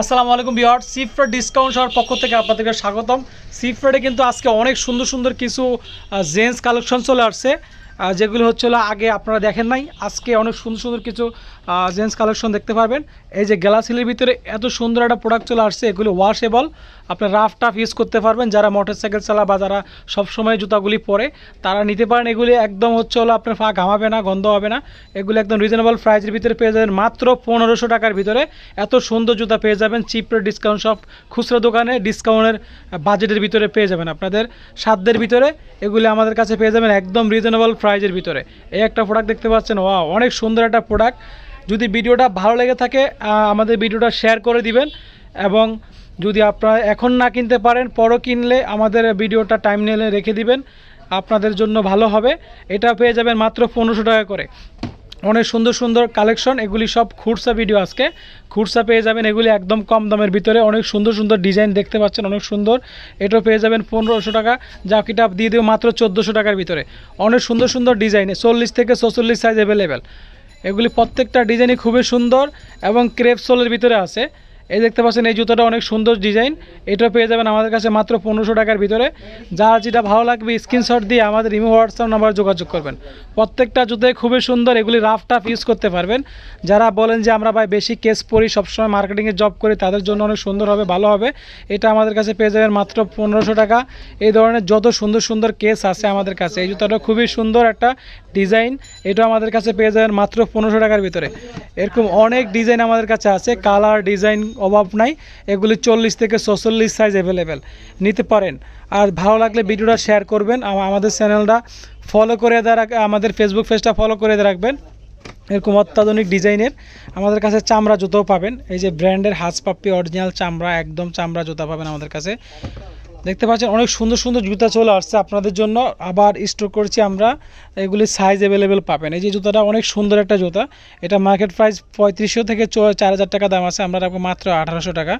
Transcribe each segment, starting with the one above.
আসসালামু আলাইকুম বিহার সিফ্রেড ডিসকাউন্ট সবার পক্ষ থেকে আপনাদেরকে স্বাগতম। সিফ্রেডে কিন্তু আজকে অনেক সুন্দর সুন্দর কিছু জেন্টস কালেকশন চলে আসছে যেগুলো হচ্ছে আগে আপনারা দেখেন নাই। আজকে অনেক সুন্দর সুন্দর কিছু জেন্টস কালেকশন দেখতে পাবেন এই যে গ্যালাসিলের ভিতরে এত সুন্দর একটা প্রোডাক্ট চলে আসছে, এগুলো ওয়াশেবল আপনার রাফ টাফ ইউজ করতে পারবেন। যারা মোটরসাইকেল চালা বা যারা সবসময় জুতাগুলি পরে, তারা নিতে পারেন। এগুলি একদম হচ্ছে হলো আপনার ফা ঘামাবে না, গন্ধ হবে না। এগুলো একদম রিজনেবল প্রাইসের ভিতরে পেয়ে যাবেন। মাত্র পনেরোশো টাকার ভিতরে এত সুন্দর জুতা পেয়ে যাবেন। চিপের ডিসকাউন্ট সব খুচরো দোকানে ডিসকাউন্টের বাজেটের ভিতরে পেয়ে যাবেন আপনাদের। সাধ্যের ভিতরে এগুলি আমাদের কাছে পেয়ে যাবেন একদম রিজনেবল প্রাইজের ভিতরে। এই একটা প্রোডাক্ট দেখতে পাচ্ছেন। ওয়া অনেক সুন্দর একটা প্রোডাক্ট যদি ভিডিওটা ভালো লেগে থাকে আমাদের ভিডিওটা শেয়ার করে দিবেন এবং যদি আপনারা এখন না কিনতে পারেন, পরও কিনলে আমাদের ভিডিওটা টাইম নিলে রেখে দিবেন। আপনাদের জন্য ভালো হবে। এটা পেয়ে যাবেন মাত্র পনেরোশো টাকা করে। অনেক সুন্দর সুন্দর কালেকশন এগুলি সব খুরসা ভিডিও আজকে। খুরসা পেয়ে যাবেন এগুলি একদম কম দামের ভিতরে। অনেক সুন্দর সুন্দর ডিজাইন দেখতে পাচ্ছেন, অনেক সুন্দর। এটাও পেয়ে যাবেন পনেরোশো টাকা। জাকিটা দিয়ে দেবো মাত্র চোদ্দোশো টাকার ভিতরে। অনেক সুন্দর সুন্দর ডিজাইন চল্লিশ থেকে চৌচল্লিশ সাইজ অ্যাভেলেবেল এগুলি প্রত্যেকটা ডিজাইনই খুবই সুন্দর এবং ক্রেপ সোলের ভিতরে আছে। এই দেখতে পাচ্ছেন, এই জুতোটা অনেক সুন্দর ডিজাইন। এটাও পেয়ে যাবেন আমাদের কাছে মাত্র পনেরোশো টাকার ভিতরে। যা যেটা ভালো লাগবে, স্ক্রিনশট দিয়ে আমাদের ইমো হোয়াটসঅ্যাপ নাম্বার যোগাযোগ করবেন। প্রত্যেকটা জুতোই খুবই সুন্দর, এগুলি রাফ টাফ ইউজ করতে পারবেন। যারা বলেন যে আমরা ভাই বেশি কেস পড়ি সবসময় মার্কেটিংয়ে জব করি, তাদের জন্য অনেক সুন্দর হবে, ভালো হবে। এটা আমাদের কাছে পেয়ে যাবেন মাত্র পনেরোশো টাকা। এই ধরনের যত সুন্দর সুন্দর কেস আছে আমাদের কাছে, এই জুতোটা খুবই সুন্দর একটা ডিজাইন। এটা আমাদের কাছে পেয়ে যাবেন মাত্র পনেরোশো টাকার ভিতরে। এরকম অনেক ডিজাইন আমাদের কাছে আছে কালার ডিজাইন অভাব নাই। এগুলি চল্লিশ থেকে ছচল্লিশ সাইজ অ্যাভেলেবেল নিতে পারেন। আর ভালো লাগলে ভিডিওটা শেয়ার করবেন। আমাদের চ্যানেলটা ফলো করে দেওয়া আমাদের ফেসবুক পেজটা ফলো করে রাখবেন। এরকম অত্যাধুনিক ডিজাইনের। আমাদের কাছে চামড়া জুতোও পাবেন। এই যে ব্র্যান্ডের হাজ পাপ্পি অরিজিনাল চামড়া, একদম চামড়া জুতা পাবেন আমাদের কাছে। দেখতে পাচ্ছেন, অনেক সুন্দর সুন্দর জুতা চলে আসছে আপনাদের জন্য। আবার স্টোর করছি আমরা, এগুলি সাইজ অ্যাভেলেবেল পাবেন। এই যে জুতাটা অনেক সুন্দর একটা জুতা। এটা মার্কেট প্রাইস পঁয়ত্রিশশো থেকে চার হাজার টাকা দাম আছে, আমরা রাখব মাত্র আঠারোশো টাকা।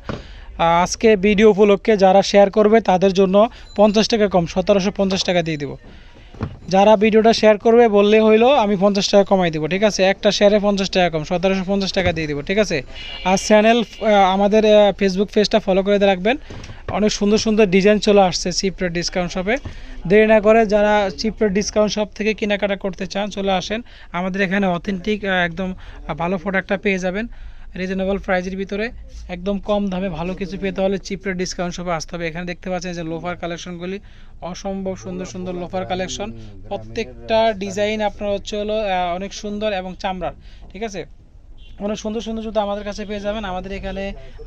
আজকে ভিডিও উপলক্ষে যারা শেয়ার করবে, তাদের জন্য পঞ্চাশ টাকা কম, সতেরোশো পঞ্চাশ টাকা দিয়ে দিব। যারা ভিডিওটা শেয়ার করবে, বললে হইল আমি পঞ্চাশ টাকা কমাই দিব, ঠিক আছে? একটা শেয়ারে পঞ্চাশ টাকা কম, সতেরোশো পঞ্চাশ টাকা দিয়ে দিব, ঠিক আছে? আর চ্যানেল আমাদের ফেসবুক পেজটা ফলো করে রাখবেন। অনেক সুন্দর সুন্দর ডিজাইন চলে আসছে চিপরেট ডিসকাউন্ট শপে দেরি না করে যারা চিপরেট ডিসকাউন্ট শপ থেকে কেনাকাটা করতে চান, চলে আসেন। আমাদের এখানে অথেন্টিক একদম ভালো প্রোডাক্টটা পেয়ে যাবেন। রিজনেবল প্রাইজের ভিতরে একদম কম দামে ভালো কিছু পেতে হলে চিপের ডিসকাউন্ট শপে আসতে হবে। এখানে দেখতে পাচ্ছেন যে লোফার কালেকশনগুলি অসম্ভব সুন্দর সুন্দর লোফার কালেকশন প্রত্যেকটা ডিজাইন আপনার হচ্ছে হলো অনেক সুন্দর এবং চামড়ার, ঠিক আছে? অনেক সুন্দর সুন্দর জুতো আমাদের কাছে পেয়ে যাবেন। আমাদের এখানে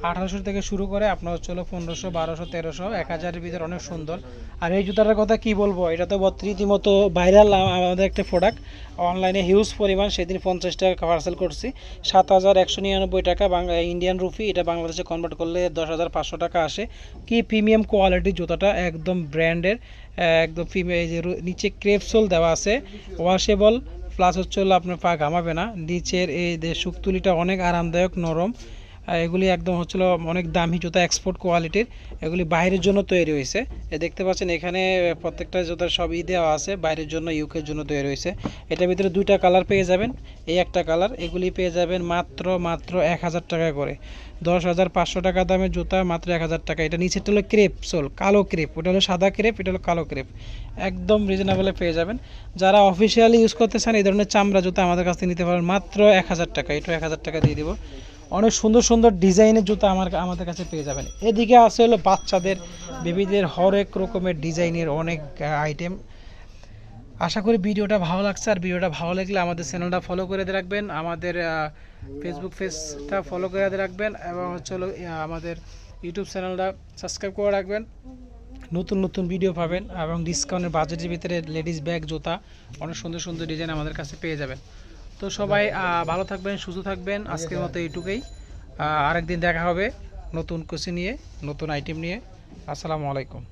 আঠারোশো থেকে শুরু করে আপনার হলো পনেরোশো, বারোশো, তেরোশো, এক হাজারের ভিতরে অনেক সুন্দর। আর এই জুতাটার কথা কি বলব? এটা তো রীতিমতো ভাইরাল আমাদের একটা প্রোডাক্ট অনলাইনে হিউজ পরিমাণ সেদিন পঞ্চাশ টাকা পার্সেল করছি। সাত হাজার একশো নিরানব্বই টাকা বাংলা ইন্ডিয়ান রুপি এটা বাংলাদেশে কনভার্ট করলে দশ হাজার পাঁচশো টাকা আসে। কি প্রিমিয়াম কোয়ালিটির জুতাটা, একদম ব্র্যান্ডের একদম প্রিমিয়াম নিচে ক্রেপসোল দেওয়া আছে। ওয়াশেবল প্লাস হচ্ছে হলো আপনার পা ঘামাবে না। নিচের এই যে শুকতুলিটা অনেক আরামদায়ক নরম। এগুলি একদম হচ্ছিল অনেক দামি জুতা এক্সপোর্ট কোয়ালিটির এগুলি বাইরের জন্য তৈরি হয়েছে। দেখতে পাচ্ছেন এখানে প্রত্যেকটা জুতার সবই দেওয়া আছে, বাইরের জন্য ইউকের জন্য তৈরি হয়েছে। এটার ভিতরে দুইটা কালার পেয়ে যাবেন। এই একটা কালার এগুলি পেয়ে যাবেন মাত্র মাত্র এক হাজার টাকা করে। দশ হাজার পাঁচশো টাকা দামের জুতা, মাত্র এক হাজার টাকা। এটা নিচেরটা হলো ক্রেপ সোল কালো ক্রেপ ওটা হলো সাদা ক্রেপ এটা হলো কালো ক্রেপ একদম রিজনেবলে পেয়ে যাবেন। যারা অফিসিয়ালি ইউজ করতে চান, এই ধরনের চামড়া জুতা আমাদের কাছ থেকে নিতে পারেন মাত্র এক হাজার টাকা। এটা এক হাজার টাকা দিয়ে দিব। অনেক সুন্দর সুন্দর ডিজাইনের জুতা আমার আমাদের কাছে পেয়ে যাবেন। এদিকে আছে হলো বাচ্চাদের, বেবিদের হরেক রকমের ডিজাইনের অনেক আইটেম আশা করি ভিডিওটা ভালো লাগছে, আর ভিডিওটা ভালো লাগলে আমাদের চ্যানেলটা ফলো করে রাখবেন, আমাদের ফেসবুক পেজটা ফলো করে রাখবেন, এবং হচ্ছে হলো আমাদের ইউটিউব চ্যানেলটা সাবস্ক্রাইব করে রাখবেন। নতুন নতুন ভিডিও পাবেন, এবং ডিসকাউন্টের বাজেটের ভিতরে লেডিস ব্যাগ জুতা, অনেক সুন্দর সুন্দর ডিজাইন আমাদের কাছে পেয়ে যাবেন। তো সবাই ভালো থাকবেন, সুস্থ থাকবেন। আজকের মতো এইটুকুই। আরেকদিন দেখা হবে নতুন কোচি নিয়ে, নতুন আইটেম নিয়ে। আসসালামু আলাইকুম।